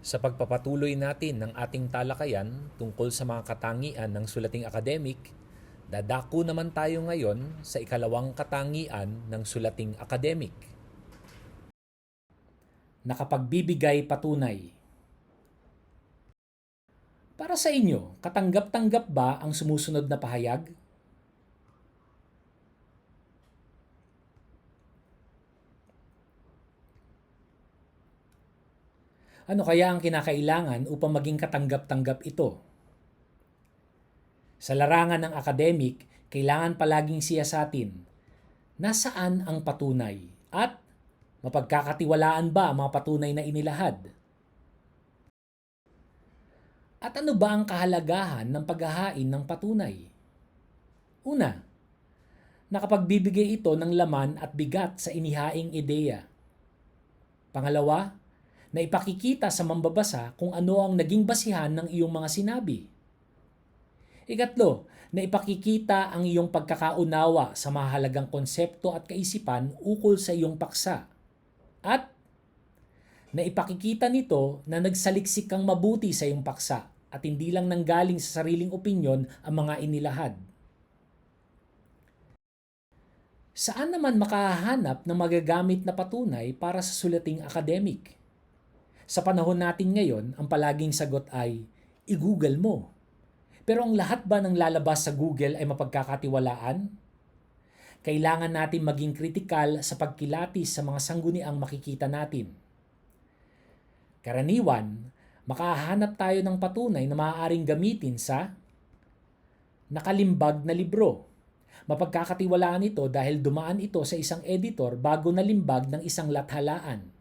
Sa pagpapatuloy natin ng ating talakayan tungkol sa mga katangian ng sulating akademik, dadako naman tayo ngayon sa ikalawang katangian ng sulating akademik. Nakapagbibigay patunay. Para sa inyo, katanggap-tanggap ba ang sumusunod na pahayag? Ano kaya ang kinakailangan upang maging katanggap-tanggap ito? Sa larangan ng akademik, kailangan palaging siyasatin, nasaan ang patunay at mapagkakatiwalaan ba ang mga patunay na inilahad? At ano ba ang kahalagahan ng paghahain ng patunay? Una, nakapagbibigay ito ng laman at bigat sa inihaing ideya. Pangalawa, na ipakikita sa mambabasa kung ano ang naging basihan ng iyong mga sinabi. Ikatlo, na ipakikita ang iyong pagkakaunawa sa mahalagang konsepto at kaisipan ukol sa iyong paksa. At na ipakikita nito na nagsaliksik kang mabuti sa iyong paksa at hindi lang nanggaling sa sariling opinyon ang mga inilahad. Saan naman makahanap ng magagamit na patunay para sa sulating akademik? Sa panahon natin ngayon, ang palaging sagot ay, i-google mo. Pero ang lahat ba ng lalabas sa Google ay mapagkakatiwalaan? Kailangan natin maging kritikal sa pagkilatis sa mga sangguniang makikita natin. Karaniwan, makahanap tayo ng patunay na maaaring gamitin sa nakalimbag na libro. Mapagkakatiwalaan ito dahil dumaan ito sa isang editor bago nalimbag ng isang lathalaan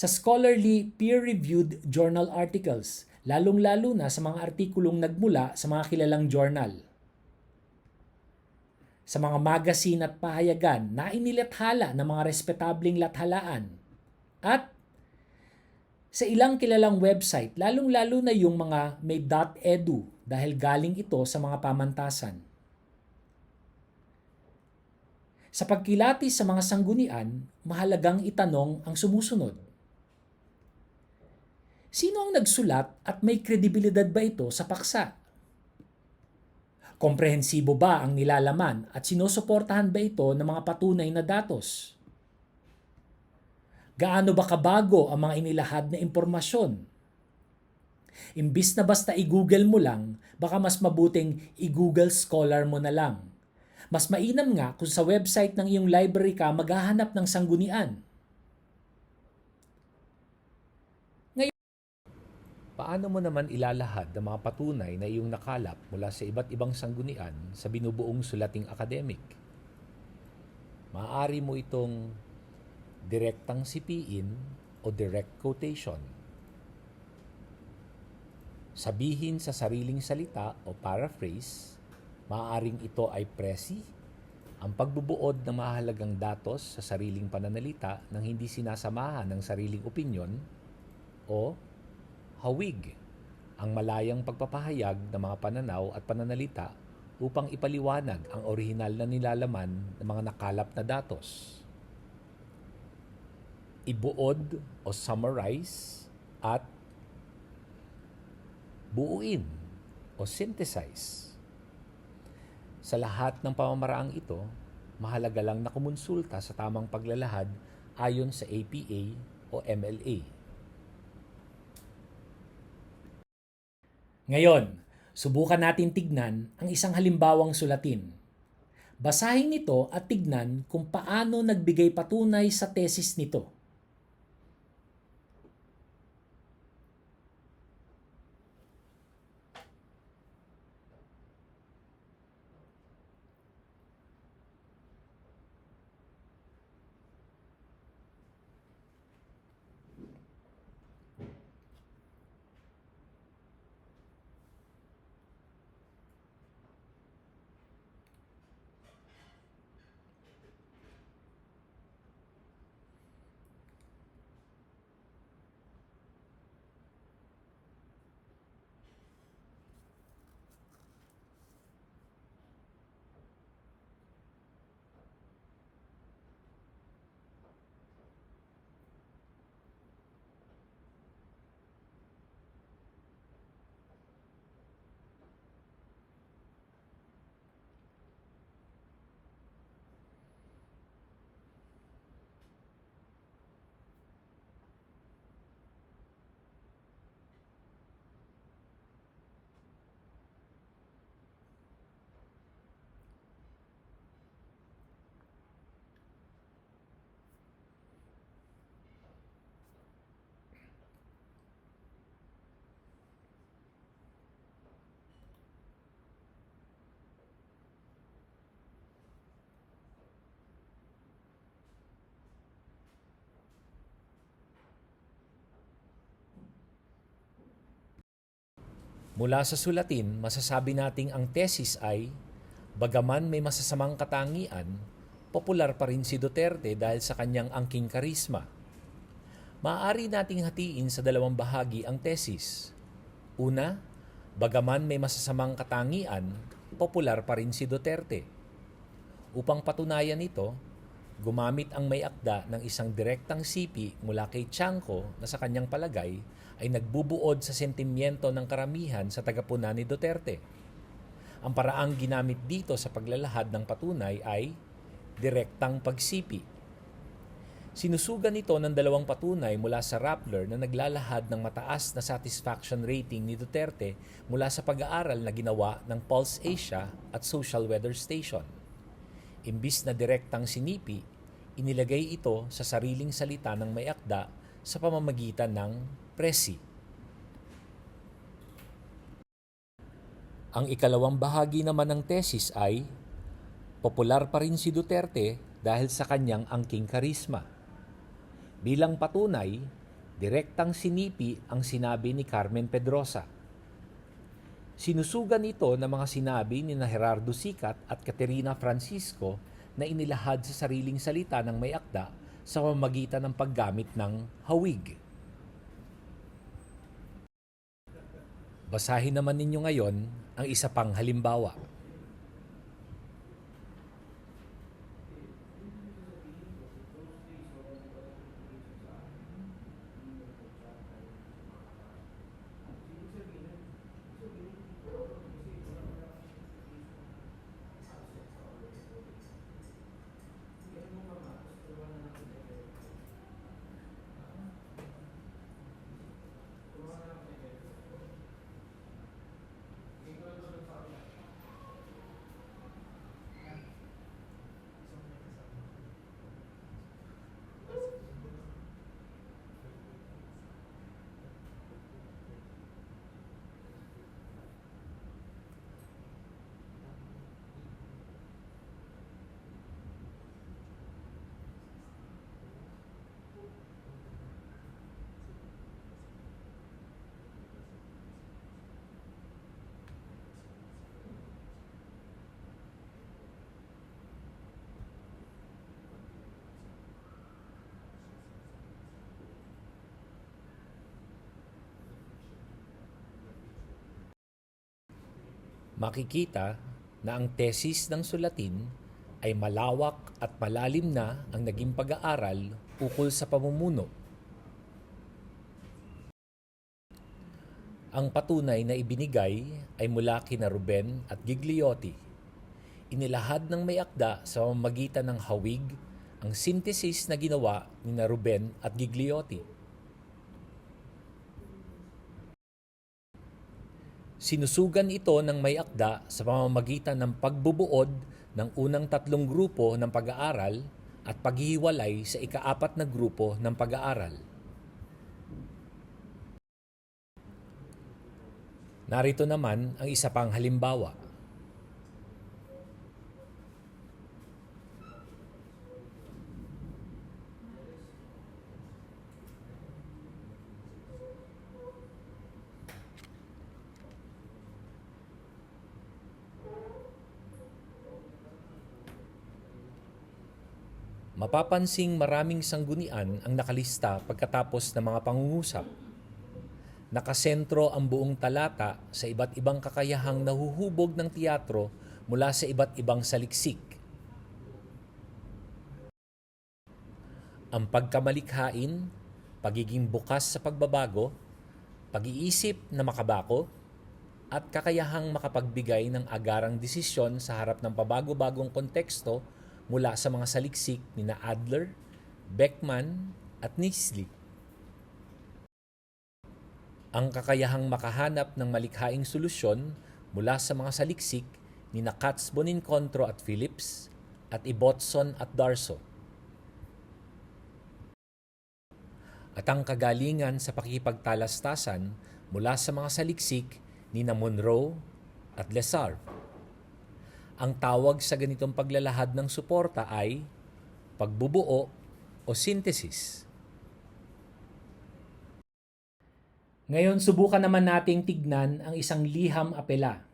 sa scholarly peer-reviewed journal articles, lalong-lalo na sa mga artikulong nagmula sa mga kilalang journal. Sa mga magazine at pahayagan na inilathala ng mga respetableng lathalaan. At sa ilang kilalang website, lalong-lalo na yung mga may .edu dahil galing ito sa mga pamantasan. Sa pagkilati sa mga sanggunian, mahalagang itanong ang sumusunod. Sino ang nagsulat at may kredibilidad ba ito sa paksa? Komprehensibo ba ang nilalaman at sinusuportahan ba ito ng mga patunay na datos? Gaano ba kabago ang mga inilahad na impormasyon? Imbis na basta i-google mo lang, baka mas mabuting i-google scholar mo na lang. Mas mainam nga kung sa website ng iyong library ka maghahanap ng sanggunian Paano mo naman ilalahad ang mga patunay na iyong nakalap mula sa iba't ibang sanggunian sa binubuong sulating akademik? Maaari mo itong direktang sipiin o direct quotation. Sabihin sa sariling salita o paraphrase, maaaring ito ay presi, ang pagbubuod ng mahalagang datos sa sariling pananalita nang hindi sinasamahan ng sariling opinyon o hawig ang malayang pagpapahayag ng mga pananaw at pananalita upang ipaliwanag ang orihinal na nilalaman ng mga nakalap na datos. Ibuod o summarize at buuin o synthesize. Sa lahat ng pamamaraang ito, mahalaga lang na kumonsulta sa tamang paglalahad ayon sa APA o MLA. Ngayon, subukan natin tignan ang isang halimbawang sulatin. Basahin nito at tignan kung paano nagbigay patunay sa tesis nito. Mula sa sulatin, masasabi nating ang tesis ay, bagaman may masasamang katangian, popular pa rin si Duterte dahil sa kanyang angking karisma. Maaari nating hatiin sa dalawang bahagi ang tesis. Una, bagaman may masasamang katangian, popular pa rin si Duterte. Upang patunayan ito, gumamit ang may akda ng isang direktang sipi mula kay Chanko na sa kanyang palagay ay nagbubuod sa sentimiento ng karamihan sa tagapuna ni Duterte. Ang paraang ginamit dito sa paglalahad ng patunay ay direktang pagsipi. Sinusugan ito ng dalawang patunay mula sa Rappler na naglalahad ng mataas na satisfaction rating ni Duterte mula sa pag-aaral na ginawa ng Pulse Asia at Social Weather Station. Imbis na direktang sinipi, inilagay ito sa sariling salita ng may akda sa pamamagitan ng presi. Ang ikalawang bahagi naman ng tesis ay, popular pa rin si Duterte dahil sa kanyang angking karisma. Bilang patunay, direktang sinipi ang sinabi ni Carmen Pedrosa. Sinusugan ito ng mga sinabi ni na Gerardo Sikat at Caterina Francisco na inilahad sa sariling salita ng may akda sa pamamagitan ng paggamit ng hawig. Basahin naman ninyo ngayon ang isa pang halimbawa. Makikita na ang tesis ng sulatin ay malawak at malalim na ang naging pag-aaral ukol sa pamumuno. Ang patunay na ibinigay ay mula kina Ruben at Gigliotti. Inilahad ng may akda sa pamamagitan ng hawig ang synthesis na ginawa ni Ruben at Gigliotti. Sinusugan ito ng may akda sa pamamagitan ng pagbubuod ng unang tatlong grupo ng pag-aaral at paghihiwalay sa ikaapat na grupo ng pag-aaral. Narito naman ang isa pang halimbawa. Mapapansing maraming sanggunian ang nakalista pagkatapos ng mga pangungusap. Nakasentro ang buong talata sa iba't ibang kakayahang nahuhubog ng teatro mula sa iba't ibang saliksik. Ang pagkamalikhain, pagiging bukas sa pagbabago, pag-iisip na makabako, at kakayahang makapagbigay ng agarang desisyon sa harap ng pabago-bagong konteksto mula sa mga saliksik ni na Adler, Beckman at Nisley. Ang kakayahang makahanap ng malikhaing solusyon mula sa mga saliksik ni na Katz Bonincontro at Phillips at Ibbotson at Darso. At ang kagalingan sa pakipagtalastasan mula sa mga saliksik ni na Monroe at Lesar. Ang tawag sa ganitong paglalahad ng suporta ay pagbubuo o synthesis. Ngayon, subukan naman nating tignan ang isang liham apela.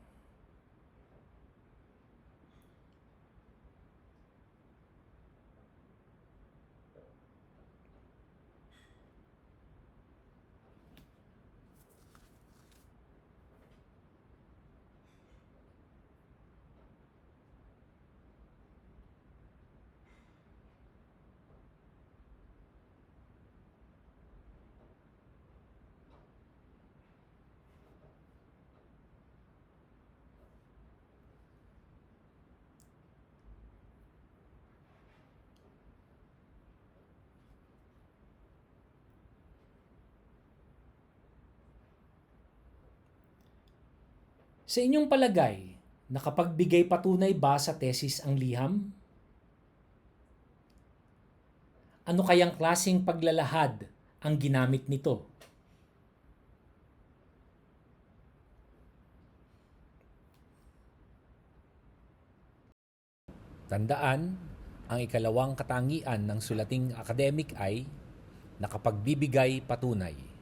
Sa inyong palagay, nakapagbigay patunay ba sa tesis ang liham? Ano kayang klasing paglalahad ang ginamit nito? Tandaan, ang ikalawang katangian ng sulating akademik ay nakapagbibigay patunay.